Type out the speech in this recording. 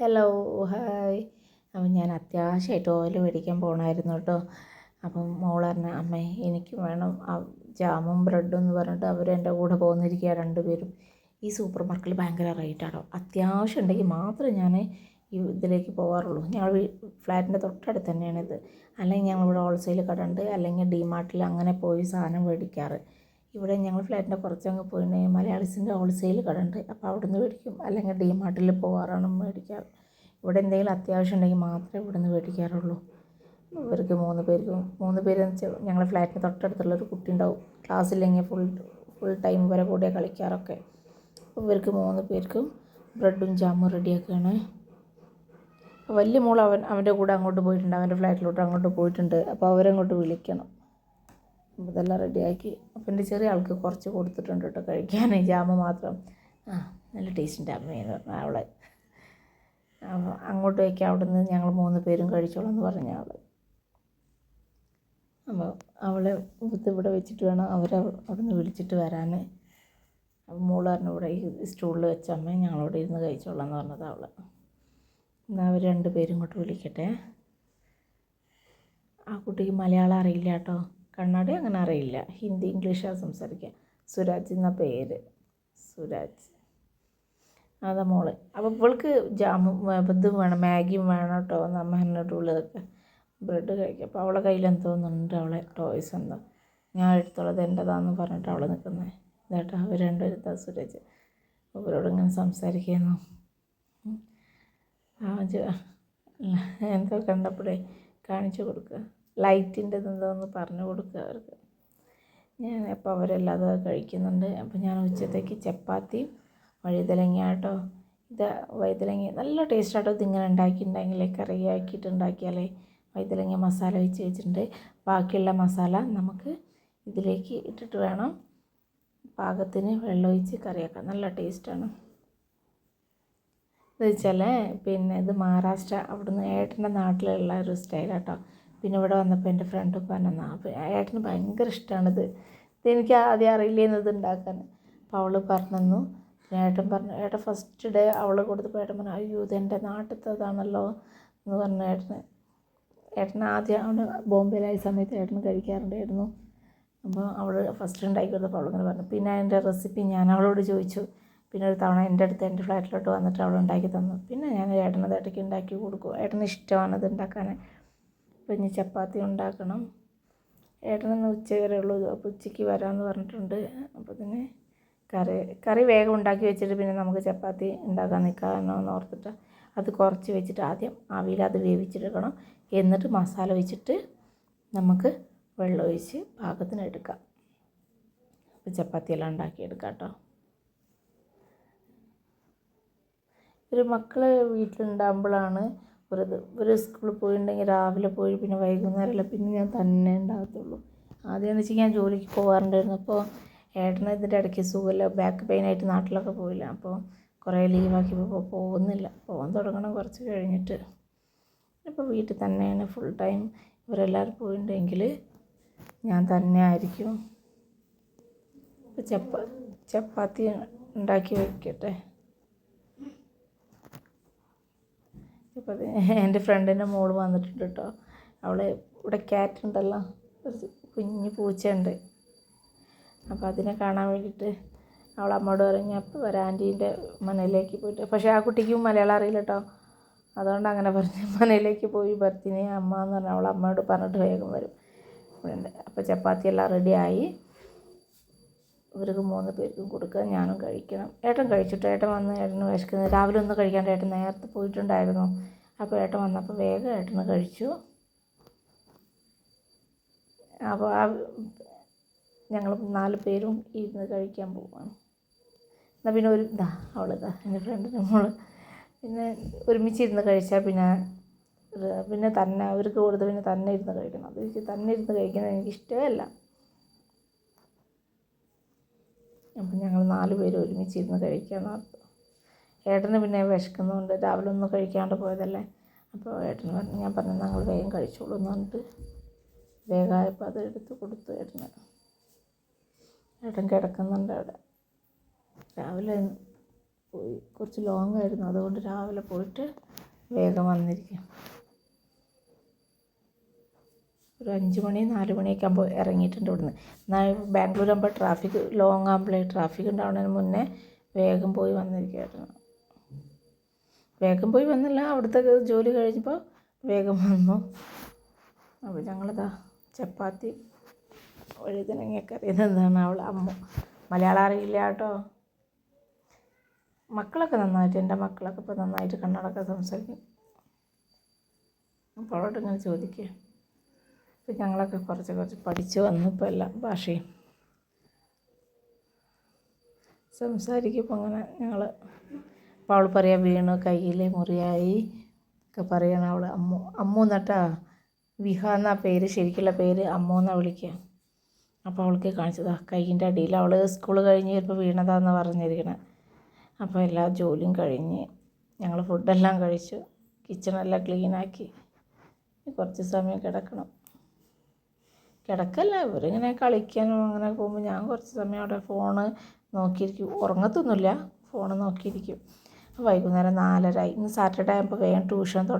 Hello hi. അപ്പം ഞാൻ അത്യാവശ്യമായിട്ട് ഓയിൽ മേടിക്കാൻ പോകണമായിരുന്നു കേട്ടോ. അപ്പം മോൾ പറഞ്ഞ അമ്മേ എനിക്ക് വേണം ജാമും ബ്രെഡും എന്ന് പറഞ്ഞിട്ട് അവർ എന്റെ കൂടെ പോകുന്നിരിക്കുക രണ്ടുപേരും. ഈ സൂപ്പർ മാർക്കറ്റിൽ ഭയങ്കര റേറ്റാണോ അത്യാവശ്യം ഉണ്ടെങ്കിൽ മാത്രമേ ഞാൻ ഈ ഇതിലേക്ക് പോകാറുള്ളൂ ഞങ്ങൾ ഫ്ലാറ്റിന്റെ തൊട്ടടുത്ത് തന്നെയാണിത് അല്ലെങ്കിൽ ഞങ്ങളിവിടെ ഹോൾസെയിൽ കട ഉണ്ട്. അല്ലെങ്കിൽ ഡിമാർട്ടിൽ അങ്ങനെ പോയി സാധനം മേടിക്കാറ്. ഇവിടെ ഞങ്ങൾ ഫ്ലാറ്റിന്റെ കുറച്ചങ്ങ് പോയിട്ടുണ്ടെങ്കിൽ മലയാളീസിന്റെ ഹോൾസെയിൽ കട ഉണ്ട് അപ്പോൾ അവിടെ നിന്ന് മേടിക്കും. അല്ലെങ്കിൽ ഡിമാർട്ടിൽ പോകാറാണ് മേടിക്കാറ്. ഇവിടെ എന്തെങ്കിലും അത്യാവശ്യം ഉണ്ടെങ്കിൽ മാത്രമേ ഇവിടെ നിന്ന് മേടിക്കാറുള്ളൂ. ഇവർക്ക് മൂന്ന് പേർക്കും മൂന്ന് പേര് വെച്ചാൽ ഞങ്ങൾ ഫ്ലാറ്റിന് തൊട്ടടുത്തുള്ള ഒരു കുട്ടി ഉണ്ടാവും. ക്ലാസ്സില്ലെങ്കിൽ ഫുൾ ഫുൾ ടൈം വരെ കൂടെ കളിക്കാറൊക്കെ. അപ്പോൾ ഇവർക്ക് മൂന്ന് പേർക്കും ബ്രെഡും ജാമും റെഡിയാക്കുകയാണ് വലിയ മോൾ അവൻ അവന്റെ കൂടെ അങ്ങോട്ട് പോയിട്ടുണ്ട്. അവന്റെ ഫ്ലാറ്റിലോട്ട് അങ്ങോട്ട് പോയിട്ടുണ്ട്. അപ്പോൾ അവരങ്ങോട്ട് വിളിക്കണം. അപ്പോൾ ഇതെല്ലാം റെഡിയാക്കി പിന്നെ ചെറിയ ആൾക്ക് കുറച്ച് കൊടുത്തിട്ടുണ്ട് കേട്ടോ കഴിക്കാൻ. ജാമ മാത്രം. ആ നല്ല ടേസ്റ്റിന്റെ അമ്മയെന്ന് പറഞ്ഞു അവളെ. അങ്ങോട്ടേക്ക് നിന്ന് ഞങ്ങൾ മൂന്ന് പേരും കഴിച്ചോളാം എന്ന് പറഞ്ഞു അവൾ അപ്പോൾ അവളെ ഇവിടെ വെച്ചിട്ട് വേണം അവരെ അവിടെ നിന്ന് വിളിച്ചിട്ട് വരാൻ. മോൾ പറഞ്ഞു ഇവിടെ ഈ സ്റ്റൂളിൽ വെച്ച അമ്മ ഞങ്ങളവിടെ ഇരുന്ന് കഴിച്ചോളാം എന്ന് പറഞ്ഞത് അവൾ എന്നാൽ അവർ രണ്ട് പേരും ഇങ്ങോട്ട് വിളിക്കട്ടെ. ആ കുട്ടിക്ക് മലയാളം അറിയില്ല കേട്ടോ. കണ്ണാടി അങ്ങനെ അറിയില്ല. ഹിന്ദി ഇംഗ്ലീഷാണ് സംസാരിക്കുക സുരാജ് എന്ന പേര്. സുരാജ്. അതാ മോൾ. അപ്പോൾ ഇവൾക്ക് ജാമും ഇതും വേണം മാഗിയും വേണം കേട്ടോ നമ്മ എന്നോട് ഉള്ളതൊക്കെ ബ്രെഡ് കഴിക്കുക അപ്പോൾ അവളെ കയ്യിൽ എന്തോന്നുണ്ട് അവളെ ടോയ്സ് എന്തോ. ഞാൻ എടുത്തോളത് എന്റെതാന്ന് പറഞ്ഞിട്ട് അവൾ നിൽക്കുന്നത് ഇതാട്ടോ അവർ രണ്ടുപേരുത്താ സുരജ്. അവരോട് ഇങ്ങനെ സംസാരിക്കുന്നു. ആ എന്തോ കണ്ടപ്പോഴേ കാണിച്ചു കൊടുക്കുക. ലൈറ്റിന്റെ എന്തോന്ന് പറഞ്ഞു കൊടുക്കുക അവർക്ക്. ഞാൻ അപ്പോൾ അവരെല്ലാം അത് കഴിക്കുന്നുണ്ട്. അപ്പോൾ ഞാൻ ഉച്ചത്തേക്ക് ചപ്പാത്തിയും വഴുതലങ്ങ കേട്ടോ ഇത് വഴുതലങ്ങ നല്ല ടേസ്റ്റ് ആട്ടോ. ഇതിങ്ങനെ ഉണ്ടാക്കിയിട്ടുണ്ടെങ്കിലേ കറി ആക്കിയിട്ട് ഉണ്ടാക്കിയാലേ വഴുതലങ്ങ മസാല വെച്ച് വെച്ചിട്ടുണ്ട്. ബാക്കിയുള്ള മസാല നമുക്ക് ഇതിലേക്ക് ഇട്ടിട്ട് വേണം. പാകത്തിന് വെള്ളമൊഴിച്ച് കറിയാക്കാം നല്ല ടേസ്റ്റാണ് ഇത് വെച്ചാൽ പിന്നെ ഇത് മഹാരാഷ്ട്ര അവിടുന്ന് ഏട്ടന്റെ നാട്ടിലുള്ള ഒരു സ്റ്റൈലാട്ടോ പിന്നെ ഇവിടെ വന്നപ്പോൾ എന്റെ ഫ്രണ്ട് പറഞ്ഞു ഏട്ടന് ഭയങ്കര ഇഷ്ടമാണിത് ഇതെനിക്ക് ആദ്യം അറിയില്ലേന്ന് ഇത് ഉണ്ടാക്കാൻ അപ്പോൾ അവൾ പറഞ്ഞു പിന്നെ ഏട്ടൻ പറഞ്ഞു ഏട്ടൻ ഫസ്റ്റ് ഡേ അവൾ കൊടുത്തപ്പോൾ ഏട്ടൻ പറഞ്ഞു അയ്യോ ഇത് എന്റെ നാട്ടിലത്തതാണല്ലോ എന്ന് പറഞ്ഞു ഏട്ടന്. ഏട്ടൻ ആദ്യം അവന് ബോംബെയിലായ സമയത്ത് ഏട്ടന് കഴിക്കാറുണ്ടായിരുന്നു. അപ്പോൾ അവൾ ഫസ്റ്റ് ഉണ്ടാക്കി കൊടുത്തപ്പോൾ അവളിങ്ങനെ പറഞ്ഞു. പിന്നെ അതിന്റെ റെസിപ്പി ഞാൻ അവളോട് ചോദിച്ചു. പിന്നെ ഒരു തവണ എന്റെ അടുത്ത് എന്റെ ഫ്ലാറ്റിലോട്ട് വന്നിട്ട് അവൾ ഉണ്ടാക്കി തന്നു. പിന്നെ ഞാൻ ഏട്ടനത് ഇടയ്ക്ക് ഉണ്ടാക്കി കൊടുക്കും. ഏട്ടന് ഇഷ്ടമാണ് ഇത് ഉണ്ടാക്കാൻ. ഇനി ചപ്പാത്തി ഉണ്ടാക്കണം. ഏട്ടനൊന്ന് ഉച്ച വരെ ഉള്ളൂ. അപ്പോൾ ഉച്ചയ്ക്ക് വരാമെന്ന് പറഞ്ഞിട്ടുണ്ട്. അപ്പോൾ പിന്നെ കറി കറി വേഗം ഉണ്ടാക്കി വെച്ചിട്ട് പിന്നെ നമുക്ക് ചപ്പാത്തി ഉണ്ടാക്കാൻ നിൽക്കാമെന്ന് ഓർത്തിട്ട് അത് കുറച്ച് വെച്ചിട്ട് ആദ്യം ആവിയിൽ അത് വേവിച്ചെടുക്കണം. എന്നിട്ട് മസാല വെച്ചിട്ട് നമുക്ക് വെള്ളം ഒഴിച്ച് പാകത്തിന് എടുക്കാം. അപ്പോൾ ചപ്പാത്തിയെല്ലാം ഉണ്ടാക്കിയെടുക്കാം കേട്ടോ. ഒരു മക്കൾ വീട്ടിലുണ്ടാകുമ്പോഴാണ് ഒരു ഒരു സ്കൂളിൽ പോയിട്ടുണ്ടെങ്കിൽ രാവിലെ പോയി പിന്നെ വൈകുന്നേരമല്ല പിന്നെ ഞാൻ തന്നെ ഉണ്ടാകത്തുള്ളൂ. ആദ്യമെന്ന് വെച്ചാൽ ഞാൻ ജോലിക്ക് പോകാറുണ്ടായിരുന്നു. അപ്പോൾ ഏട്ടന് ഇതിന്റെ ഇടയ്ക്ക് സുഖമില്ല ബാക്ക് പെയിനായിട്ട് നാട്ടിലൊക്കെ പോയില്ല. അപ്പോൾ കുറേ ലീവാക്കിയപ്പോൾ പോകുന്നില്ല. പോകാൻ തുടങ്ങണം കുറച്ച് കഴിഞ്ഞിട്ട്. ഇപ്പോൾ വീട്ടിൽ തന്നെയാണ് ഫുൾ ടൈം ഇവരെല്ലാവരും പോയിട്ടുണ്ടെങ്കിൽ ഞാൻ തന്നെ ആയിരിക്കും. ചപ്പ ചപ്പാത്തി ഉണ്ടാക്കി വയ്ക്കട്ടെ ഇപ്പോൾ എന്റെ ഫ്രണ്ടിന്റെ മോൾ വന്നിട്ടുണ്ട് കേട്ടോ അവൾ ഇവിടെ ക്യാറ്റ് ഉണ്ടല്ലോ ഒരു കുഞ്ഞ് പൂച്ചയുണ്ട്. അപ്പോൾ അതിനെ കാണാൻ വേണ്ടിയിട്ട് അവൾ അമ്മോട് പറഞ്ഞു അപ്പോൾ ആന്റീന്റെ മനയിലേക്ക് പോയിട്ട്. പക്ഷേ ആ കുട്ടിക്കും മലയാളം അറിയില്ല കേട്ടോ അതുകൊണ്ട് അങ്ങനെ പറഞ്ഞ് മനയിലേക്ക് പോയി ബർത്തിനെ അമ്മ എന്ന് പറഞ്ഞാൽ അവൾ അമ്മയോട് പറഞ്ഞിട്ട് വേഗം വരും. അപ്പോൾ ചപ്പാത്തി എല്ലാം റെഡിയായി ഇവർക്ക് മൂന്ന് പേർക്കും കൊടുക്കുക ഞാനും കഴിക്കണം. ഏട്ടൻ കഴിച്ചിട്ട് ഏട്ടൻ വന്ന് ഏട്ടന് വിശക്കുന്നത് രാവിലെ ഒന്നും കഴിക്കാണ്ട് ഏട്ടൻ നേരത്തെ പോയിട്ടുണ്ടായിരുന്നു. അപ്പോൾ ഏട്ടൻ വന്നപ്പോൾ വേഗം ഏട്ടന് കഴിച്ചു. അപ്പോൾ ആ ഞങ്ങൾ നാല് പേരും ഇരുന്ന് കഴിക്കാൻ പോവാണ്. എന്നാൽ പിന്നെ ഒരു ഇതാ അവളിതാ എന്റെ ഫ്രണ്ടിന്റെ മോൾ. പിന്നെ ഒരുമിച്ചിരുന്ന് കഴിച്ചാൽ പിന്നെ പിന്നെ തന്നെ അവർക്ക് കൊടുത്ത് പിന്നെ തന്നെ ഇരുന്ന് കഴിക്കണം. അത് തന്നെ ഇരുന്ന് കഴിക്കുന്നത് എനിക്ക് അപ്പം ഞങ്ങൾ നാല് പേര് ഒരുമിച്ചിരുന്ന് കഴിക്കാമെന്ന് ഓർത്തു ഏട്ടന് പിന്നെ വിശക്കുന്നതുകൊണ്ട് രാവിലെ ഒന്നും കഴിക്കാണ്ട് പോയതല്ലേ? അപ്പോൾ ഏട്ടൻ പറഞ്ഞു ഞാൻ പറഞ്ഞു ഞങ്ങൾ വേഗം കഴിച്ചോളൂ എന്ന് പറഞ്ഞിട്ട് വേഗമായപ്പോൾ അത് എടുത്ത് കൊടുത്തു ഏട്ടന്. ഏട്ടൻ കിടക്കുന്നുണ്ട് അവിടെ. രാവിലെ പോയി. കുറച്ച് ലോങ് ആയിരുന്നു. അതുകൊണ്ട് രാവിലെ പോയിട്ട് വേഗം വന്നിരിക്കും. ഒരു അഞ്ച് മണി നാല് മണിയൊക്കെ ആകുമ്പോൾ ഇറങ്ങിയിട്ടുണ്ട് ഇവിടുന്ന്. എന്നാൽ ബാംഗ്ലൂർ ആകുമ്പോൾ ട്രാഫിക് ലോങ് ആകുമ്പോഴേ ട്രാഫിക് ഉണ്ടാവുന്നതിന് മുന്നേ വേഗം പോയി വന്നിരിക്കുകയായിരുന്നു വേഗം പോയി വന്നില്ല അവിടുത്തെ ജോലി കഴിഞ്ഞപ്പോൾ വേഗം വന്നു. അപ്പോൾ ഞങ്ങളിതാ ചപ്പാത്തി വഴുതനങ്ങക്കറി നിന്നാണ് അവൾ അമ്മ. മലയാളം അറിയില്ല കേട്ടോ. മക്കളൊക്കെ നന്നായിട്ട് എന്റെ മക്കളൊക്കെ ഇപ്പോൾ നന്നായിട്ട് കന്നഡമൊക്കെ സംസാരിക്കും. അപ്പോൾ ഇങ്ങനെ ചോദിക്കുക ഇപ്പം ഞങ്ങളൊക്കെ കുറച്ച് കുറച്ച് പഠിച്ച് വന്നു ഇപ്പോൾ എല്ലാ ഭാഷയും സംസാരിക്കുമ്പോൾ അങ്ങനെ ഞങ്ങൾ അപ്പോൾ അവൾ പറയാം വീണു കയ്യിൽ മുറിയായി ഒക്കെ പറയണം അവൾ അമ്മു അമ്മു എന്നിട്ടാ വിഹ എന്നാ പേര് ശരിക്കുള്ള പേര് അമ്മു എന്നാണ് വിളിക്കുക. അപ്പോൾ അവൾക്ക് കാണിച്ചതാ കൈയിന്റെ അടിയിൽ അവൾ സ്കൂൾ കഴിഞ്ഞ് ചിലപ്പോൾ വീണതാന്ന് പറഞ്ഞിരിക്കണേ. അപ്പോൾ എല്ലാ ജോലിയും കഴിഞ്ഞ് ഞങ്ങൾ ഫുഡെല്ലാം കഴിച്ചു കിച്ചണെല്ലാം ക്ലീനാക്കി കുറച്ച് സമയം കിടക്കണം. കിടക്കല്ല. ഇവരിങ്ങനെ കളിക്കാനും അങ്ങനെ പോകുമ്പോൾ ഞാൻ കുറച്ച് സമയം അവിടെ ഫോണ് നോക്കിയിരിക്കും. ഉറങ്ങത്തൊന്നുമില്ല. ഫോണ് നോക്കിയിരിക്കും. വൈകുന്നേരം നാലര ഇന്ന് സാറ്റർഡേ ആയപ്പോൾ വേഗം ട്യൂഷൻ തുടങ്ങും.